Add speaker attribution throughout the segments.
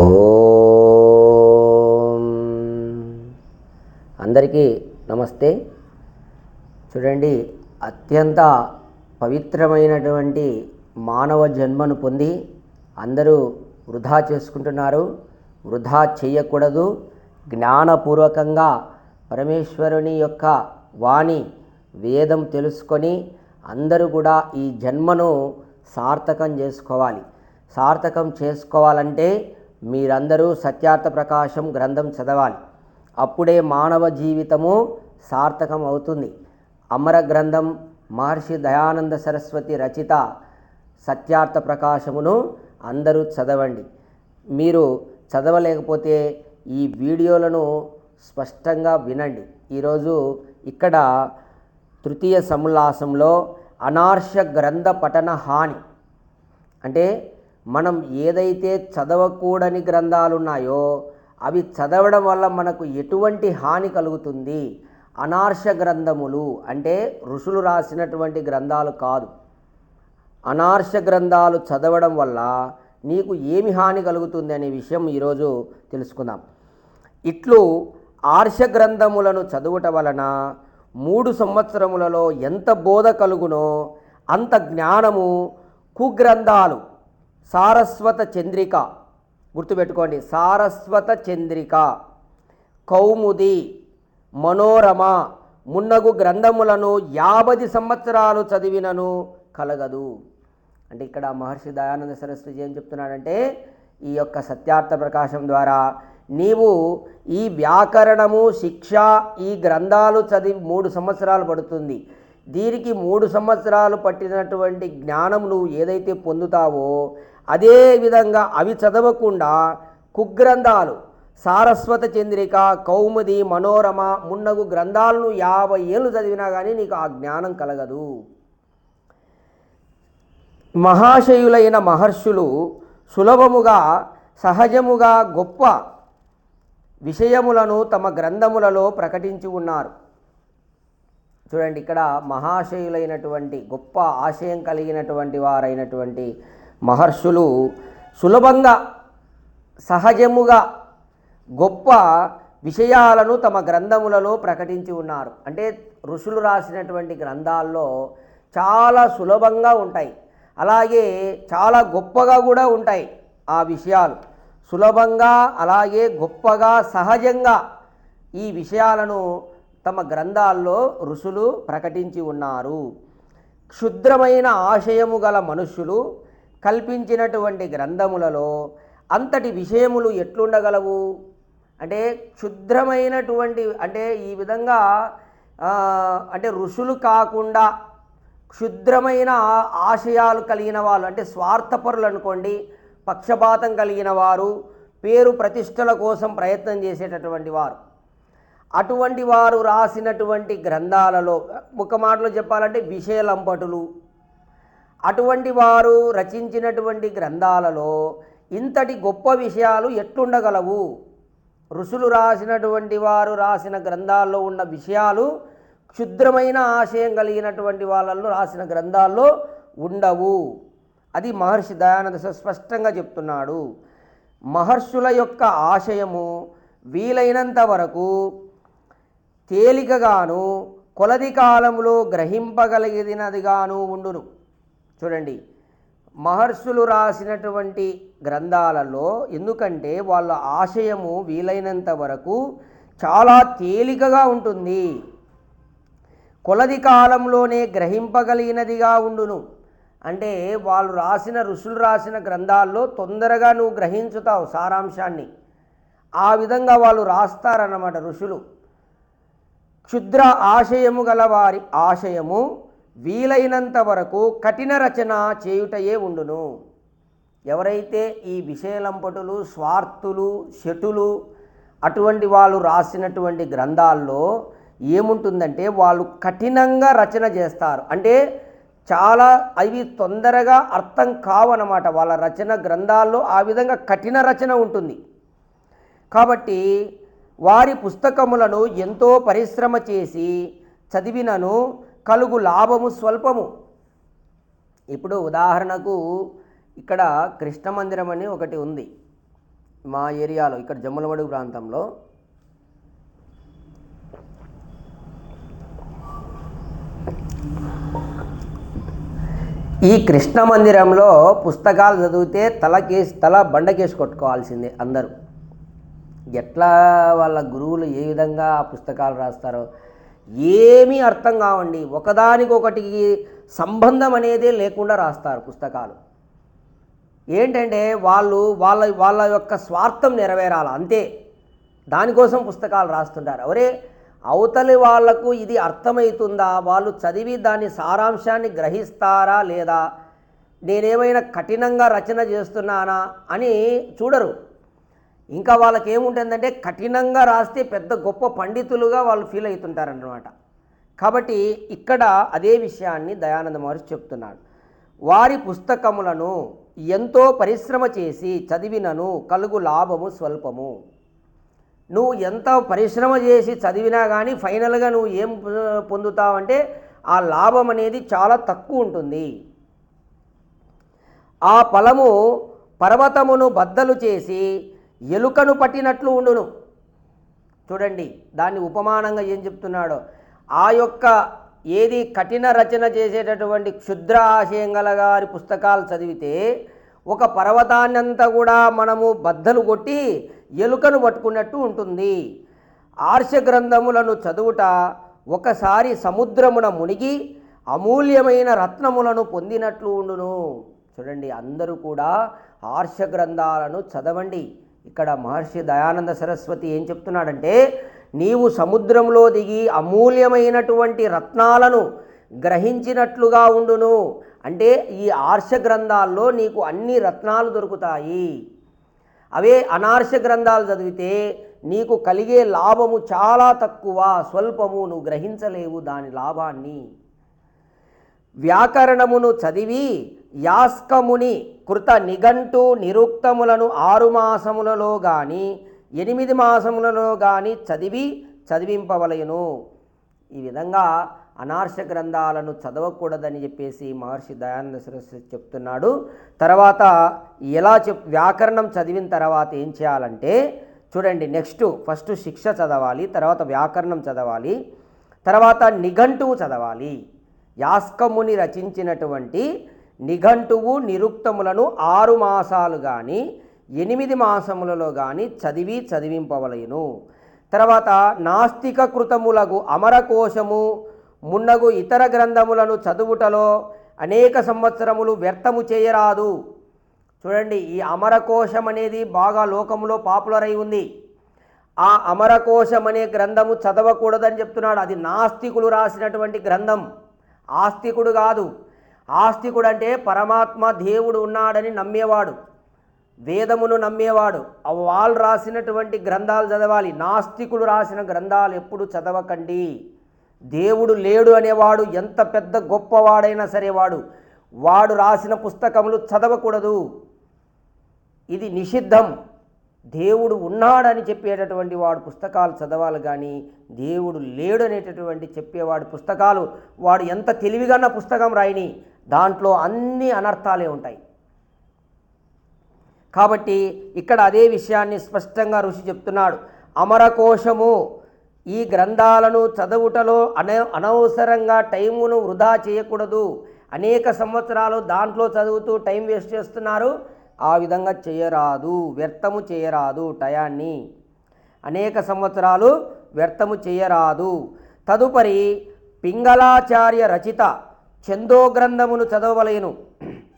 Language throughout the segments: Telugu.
Speaker 1: ఓం. అందరికీ నమస్తే. చూడండి అత్యంత పవిత్రమైనటువంటి మానవ జన్మను పొంది అందరూ వృధా చేసుకుంటున్నారు. వృధా చేయకూడదు. జ్ఞానపూర్వకంగా పరమేశ్వరుని యొక్క వాణి వేదం తెలుసుకొని అందరూ కూడా ఈ జన్మను సార్థకం చేసుకోవాలి. సార్థకం చేసుకోవాలంటే మీరందరూ సత్యార్థ ప్రకాశం గ్రంథం చదవాలి. అప్పుడే మానవ జీవితము సార్థకం అవుతుంది అమర గ్రంథం మహర్షి దయానంద సరస్వతి రచిత సత్యార్థ ప్రకాశమును అందరూ చదవండి. మీరు చదవలేకపోతే ఈ వీడియోలను స్పష్టంగా వినండి. ఈరోజు ఇక్కడ తృతీయ సముల్లాసంలో అనార్ష గ్రంథ పఠన హాని. అంటే మనం ఏదైతే చదవకూడని గ్రంథాలు ఉన్నాయో అవి చదవడం వల్ల మనకు ఎటువంటి హాని కలుగుతుంది? అనార్ష గ్రంథములు అంటే ఋషులు రాసినటువంటి గ్రంథాలు కాదు. అనార్ష గ్రంథాలు చదవడం వల్ల నీకు ఏమి హాని కలుగుతుంది అనే విషయం ఈరోజు తెలుసుకుందాం. ఇట్లు ఆర్ష గ్రంథములను చదువుట వలన మూడు సంవత్సరములలో ఎంత బోధ కలుగునో అంత జ్ఞానము కుగ్రంథాలు సారస్వత చంద్రిక. గుర్తుపెట్టుకోండి సారస్వత చంద్రిక. కౌముది మనోరమ మున్నగు గ్రంథములను యాభై సంవత్సరాలు చదివినను కలగదు. అంటే ఇక్కడ మహర్షి దయానంద సరస్వతి ఏం చెప్తున్నాడంటే ఈ యొక్క సత్యార్థ ప్రకాశం ద్వారా నీవు ఈ వ్యాకరణము శిక్ష ఈ గ్రంథాలు చదివి మూడు సంవత్సరాలు పడుతుంది. దీనికి మూడు సంవత్సరాలు పట్టినటువంటి జ్ఞానం నువ్వు ఏదైతే పొందుతావో అదేవిధంగా అవి చదవకుండా కుగ్రంథాలు సారస్వత చంద్రిక కౌముది మనోరమ మున్నగు గ్రంథాలను యాభై ఏళ్ళు చదివినా కానీ నీకు ఆ జ్ఞానం కలగదు. మహాశయులైన మహర్షులు సులభముగా సహజముగా గొప్ప విషయములను తమ గ్రంథములలో ప్రకటించి ఉన్నారు. చూడండి ఇక్కడ మహాశయులైనటువంటి గొప్ప ఆశయం కలిగినటువంటి వారైనటువంటి మహర్షులు సులభంగా సహజముగా గొప్ప విషయాలను తమ గ్రంథములలో ప్రకటించి ఉన్నారు. అంటే ఋషులు రాసినటువంటి గ్రంథాల్లో చాలా సులభంగా ఉంటాయి. అలాగే చాలా గొప్పగా కూడా ఉంటాయి ఆ విషయాలు. సులభంగా అలాగే గొప్పగా సహజంగా ఈ విషయాలను తమ గ్రంథాల్లో ఋషులు ప్రకటించి ఉన్నారు. క్షుద్రమైన ఆశయము గల మనుష్యులు కల్పించినటువంటి గ్రంథములలో అంతటి విషయములు ఎట్లుండగలవు? అంటే క్షుద్రమైనటువంటి అంటే ఈ విధంగా అంటే ఋషులు కాకుండా క్షుద్రమైన ఆశయాలు కలిగిన వాళ్ళు అంటే స్వార్థపరులు అనుకోండి పక్షపాతం కలిగిన వారు పేరు ప్రతిష్టల కోసం ప్రయత్నం చేసేటటువంటి వారు. అటువంటి వారు రాసినటువంటి గ్రంథాలలో ఒక మాటలో చెప్పాలంటే విషయలంపటులు అటువంటి వారు రచించినటువంటి గ్రంథాలలో ఇంతటి గొప్ప విషయాలు ఎట్లుండగలవు? ఋషులు రాసినటువంటి వారు రాసిన గ్రంథాల్లో ఉన్న విషయాలు క్షుద్రమైన ఆశయం కలిగినటువంటి వాళ్ళల్లో రాసిన గ్రంథాల్లో ఉండవు. అది మహర్షి దయానంద స్పష్టంగా చెప్తున్నాడు. మహర్షుల యొక్క ఆశయము వీలైనంత వరకు తేలికగాను కొలది కాలంలో గ్రహింపగలిగినదిగాను ఉండును. చూడండి. మహర్షులు రాసినటువంటి గ్రంథాలలో ఎందుకంటే వాళ్ళ ఆశయము వీలైనంత వరకు చాలా తేలికగా ఉంటుంది. కొలది కాలంలోనే గ్రహింపగలిగినదిగా ఉండును. అంటే వాళ్ళు రాసిన ఋషులు రాసిన గ్రంథాల్లో తొందరగా నువ్వు గ్రహించుతావు సారాంశాన్ని. ఆ విధంగా వాళ్ళు రాస్తారన్నమాట ఋషులు. క్షుద్ర ఆశయము గల వారి ఆశయము వీలైనంత వరకు కఠిన రచన చేయుటయే ఉండును. ఎవరైతే ఈ విషయలంపటులు స్వార్థులు శటులు అటువంటి వాళ్ళు రాసినటువంటి గ్రంథాల్లో ఏముంటుందంటే వాళ్ళు కఠినంగా రచన చేస్తారు. అంటే చాలా అవి తొందరగా అర్థం కావన్నమాట వాళ్ళ రచన గ్రంథాల్లో ఆ విధంగా కఠిన రచన ఉంటుంది. కాబట్టి వారి పుస్తకములను ఎంతో పరిశ్రమ చేసి చదివినను కలుగు లాభము స్వల్పము. ఇప్పుడు ఉదాహరణకు ఇక్కడ కృష్ణ మందిరం అని ఒకటి ఉంది. మా ఏరియాలో ఇక్కడ జమ్మలమడుగు ప్రాంతంలో. ఈ కృష్ణ మందిరంలో పుస్తకాలు చదివితే తలకేసి తల బండకేసి కొట్టుకోవాల్సిందే అందరూ. ఎట్లా వాళ్ళ గురువులు ఏ విధంగా ఆ పుస్తకాలు రాస్తారో ఏమీ అర్థం కావండి. ఒకదానికొకటికి సంబంధం అనేదే లేకుండా రాస్తారు పుస్తకాలు. ఏంటంటే వాళ్ళు వాళ్ళ వాళ్ళ యొక్క స్వార్థం నెరవేరాలి అంతే. దానికోసం పుస్తకాలు రాస్తుంటారు. ఎవరే అవతలి వాళ్ళకు ఇది అర్థమవుతుందా వాళ్ళు చదివి దాని సారాంశాన్ని గ్రహిస్తారా లేదా? నేనేమైనా కఠినంగా రచన చేస్తున్నానా అని చూడరు. ఇంకా వాళ్ళకి ఏముంటుందంటే కఠినంగా రాస్తే పెద్ద గొప్ప పండితులుగా వాళ్ళు ఫీల్ అవుతుంటారన్నమాట. కాబట్టి ఇక్కడ అదే విషయాన్ని దయానంద మహర్షి చెప్తున్నాడు. వారి పుస్తకములను ఎంతో పరిశ్రమ చేసి చదివినను కలుగు లాభము స్వల్పము. నువ్వు ఎంత పరిశ్రమ చేసి చదివినా కానీ ఫైనల్గా నువ్వు ఏం పొందుతావంటే ఆ లాభం అనేది చాలా తక్కువ ఉంటుంది. ఆ ఫలము పర్వతమును బద్దలు చేసి ఎలుకను పట్టినట్లు ఉండును. చూడండి దాన్ని ఉపమానంగా ఏం చెప్తున్నాడో. ఆ యొక్క ఏది కఠిన రచన చేసేటటువంటి క్షుద్ర ఆశయం గల గారి పుస్తకాలు చదివితే ఒక పర్వతాన్నంతా కూడా మనము బద్దలు కొట్టి ఎలుకను పట్టుకున్నట్టు ఉంటుంది. ఆర్ష గ్రంథములను చదువుట ఒకసారి సముద్రమున మునిగి అమూల్యమైన రత్నములను పొందినట్లు ఉండును. చూడండి అందరూ కూడా ఆర్ష గ్రంథాలను చదవండి. ఇక్కడ మహర్షి దయానంద సరస్వతి ఏం చెప్తున్నాడంటే నీవు సముద్రంలో దిగి అమూల్యమైనటువంటి రత్నాలను గ్రహించినట్లుగా ఉండును. అంటే ఈ ఆర్ష గ్రంథాల్లో నీకు అన్ని రత్నాలు దొరుకుతాయి. అవే అనార్ష గ్రంథాలు చదివితే నీకు కలిగే లాభము చాలా తక్కువ స్వల్పము నువ్వు గ్రహించలేవు దాని లాభాన్ని. వ్యాకరణమును చదివి యాస్కముని కృత నిఘంటు నిరుక్తములను ఆరు మాసములలో గాని ఎనిమిది మాసములలో గాని చదివి చదివింపవలయను ఈ విధంగా అనార్ష గ్రంథాలను చదవకూడదని చెప్పేసి మహర్షి దయానంద సరస్వతి చెప్తున్నాడు. తర్వాత ఎలా చెప్ వ్యాకరణం చదివిన తర్వాత ఏం చేయాలంటే చూడండి నెక్స్ట్ ఫస్ట్ శిక్ష చదవాలి తర్వాత వ్యాకరణం చదవాలి తర్వాత నిఘంటువు చదవాలి. యాస్కముని రచించినటువంటి నిఘంటువు నిరుక్తములను ఆరు మాసాలు కానీ ఎనిమిది మాసములలో కానీ చదివి చదివింపవలయును. తర్వాత నాస్తిక కృతములగు అమరకోశము మున్నగు ఇతర గ్రంథములను చదువుటలో అనేక సంవత్సరములు వ్యర్థము చేయరాదు. చూడండి ఈ అమరకోశం అనేది బాగా లోకంలో పాపులర్ అయి ఉంది. ఆ అమరకోశం అనే గ్రంథము చదవకూడదని చెప్తున్నాడు. అది నాస్తికులు రాసినటువంటి గ్రంథం. ఆస్తికుడు కాదు. ఆస్తికుడు అంటే పరమాత్మ దేవుడు ఉన్నాడని నమ్మేవాడు. వేదమును నమ్మేవాడు. వాళ్ళు రాసినటువంటి గ్రంథాలు చదవాలి. నాస్తికులు రాసిన గ్రంథాలు ఎప్పుడు చదవకండి. దేవుడు లేడు అనేవాడు ఎంత పెద్ద గొప్పవాడైనా సరే వాడు. వాడు రాసిన పుస్తకములు చదవకూడదు. ఇది నిషిద్ధం. దేవుడు ఉన్నాడని చెప్పేటటువంటి వాడు పుస్తకాలు చదవాలి కానీ దేవుడు లేడు అనేటటువంటి చెప్పేవాడు పుస్తకాలు వాడు ఎంత తెలివిగా పుస్తకం రాయని దాంట్లో అన్ని అనర్థాలే ఉంటాయి. కాబట్టి ఇక్కడ అదే విషయాన్ని స్పష్టంగా ఋషి చెప్తున్నాడు. అమరకోశము ఈ గ్రంథాలను చదువుటలో అన అనవసరంగా టైమును వృధా చేయకూడదు. అనేక సంవత్సరాలు దాంట్లో చదువుతూ టైం వేస్ట్ చేస్తున్నారు. ఆ విధంగా చేయరాదు వ్యర్థము చేయరాదు టయాన్ని. అనేక సంవత్సరాలు వ్యర్థము చేయరాదు. తదుపరి పింగళాచార్య రచిత చందో గ్రంథమును చదవలేను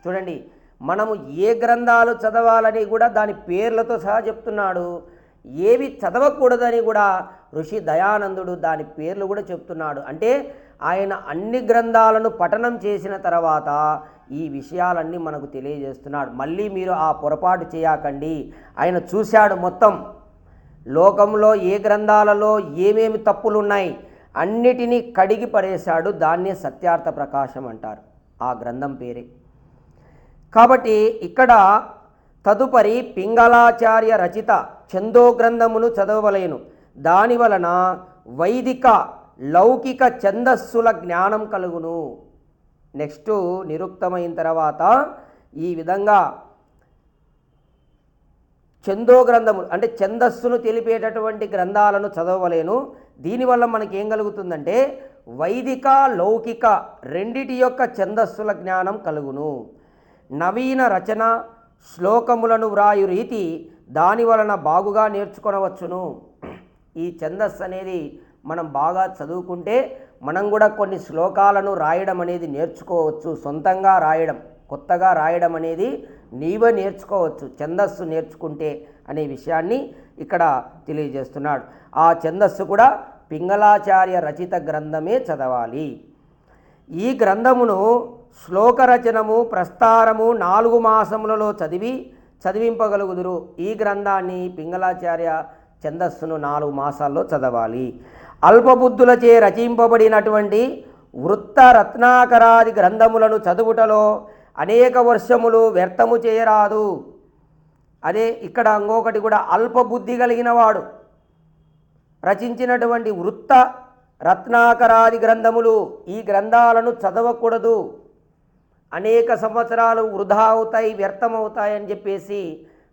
Speaker 1: చూడండి మనము ఏ గ్రంథాలు చదవాలని కూడా దాని పేర్లతో సహా చెప్తున్నాడు. ఏవి చదవకూడదని కూడా ఋషి దయానందుడు దాని పేర్లు కూడా చెప్తున్నాడు. అంటే ఆయన అన్ని గ్రంథాలను పఠనం చేసిన తర్వాత ఈ విషయాలన్నీ మనకు తెలియజేస్తున్నాడు. మళ్ళీ మీరు ఆ పొరపాటు చేయకండి. ఆయన చూశాడు మొత్తం. లోకంలో ఏ గ్రంథాలలో ఏమేమి తప్పులు ఉన్నాయి అన్నిటినీ కడిగి పడేశాడు దాన్నే సత్యార్థ ప్రకాశం అంటారు. ఆ గ్రంథం పేరే. కాబట్టి ఇక్కడ తదుపరి పింగళాచార్య రచిత చందో గ్రంథమును చదవలేను దాని వలన వైదిక లౌకిక ఛందస్సుల జ్ఞానం కలుగును. నెక్స్ట్ నిరుక్తమైన తర్వాత ఈ విధంగా చందో గ్రంథములు అంటే ఛందస్సును తెలిపేటటువంటి గ్రంథాలను చదవలేను. దీనివల్ల మనకి ఏం కలుగుతుందంటే వైదిక లౌకిక రెండిటి యొక్క ఛందస్సుల జ్ఞానం కలుగును. నవీన రచన శ్లోకములను వ్రాయు రీతి దాని వలన బాగుగా నేర్చుకొనవచ్చును. ఈ ఛందస్సు అనేది మనం బాగా చదువుకుంటే మనం కూడా కొన్ని శ్లోకాలను రాయడం అనేది నేర్చుకోవచ్చు. సొంతంగా రాయడం కొత్తగా రాయడం అనేది నీవే నేర్చుకోవచ్చు ఛందస్సు నేర్చుకుంటే అనే విషయాన్ని ఇక్కడ తెలియజేస్తున్నాడు. ఆ ఛందస్సు కూడా పింగళాచార్య రచిత గ్రంథమే చదవాలి. ఈ గ్రంథమును శ్లోకరచనము ప్రస్తారము నాలుగు మాసములలో చదివి చదివింపగలుగుదురు. ఈ గ్రంథాన్ని పింగళాచార్య ఛందస్సును నాలుగు మాసాల్లో చదవాలి. అల్పబుద్ధులచే రచింపబడినటువంటి వృత్త రత్నాకరాది గ్రంథములను చదువుటలో అనేక వర్షములు వ్యర్థము చేయరాదు. అదే ఇక్కడ ఇంకొకటి కూడా అల్పబుద్ధి కలిగిన వాడు రచించినటువంటి వృత్త రత్నాకరాది గ్రంథములు ఈ గ్రంథాలను చదవకూడదు. అనేక సంవత్సరాలు వృధా అవుతాయి వ్యర్థమవుతాయని చెప్పేసి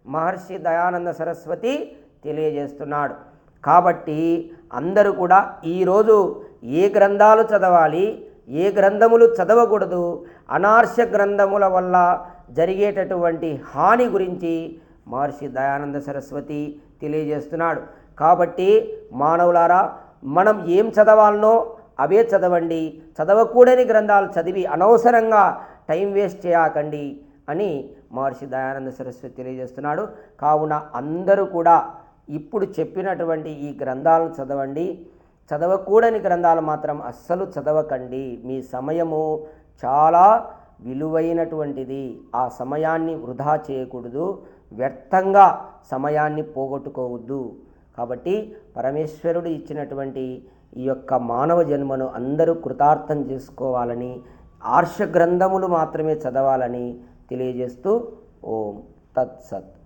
Speaker 1: మహర్షి దయానంద సరస్వతి తెలియజేస్తున్నాడు. కాబట్టి అందరూ కూడా ఈరోజు ఏ గ్రంథాలు చదవాలి ఏ గ్రంథములు చదవకూడదు? అనార్ష గ్రంథముల వల్ల జరిగేటటువంటి హాని గురించి మహర్షి దయానంద సరస్వతి తెలియజేస్తున్నాడు. కాబట్టి మానవులారా మనం ఏం చదవాలనో అవే చదవండి. చదవకూడని గ్రంథాలు చదివి అనవసరంగా టైం వేస్ట్ చేయకండి అని మహర్షి దయానంద సరస్వతి తెలియజేస్తున్నాడు. కావున అందరూ కూడా ఇప్పుడు చెప్పినటువంటి ఈ గ్రంథాలను చదవండి. చదవకూడని గ్రంథాలు మాత్రం అస్సలు చదవకండి. మీ సమయము చాలా విలువైనటువంటిది. ఆ సమయాన్ని వృధా చేయకూడదు. వ్యర్థంగా సమయాన్ని పోగొట్టుకోవద్దు. కాబట్టి పరమేశ్వరుడు ఇచ్చినటువంటి ఈ యొక్క మానవ జన్మను అందరూ కృతార్థం చేసుకోవాలని ఆర్ష గ్రంథములు మాత్రమే చదవాలని తెలియజేస్తూ ఓం తత్సత్.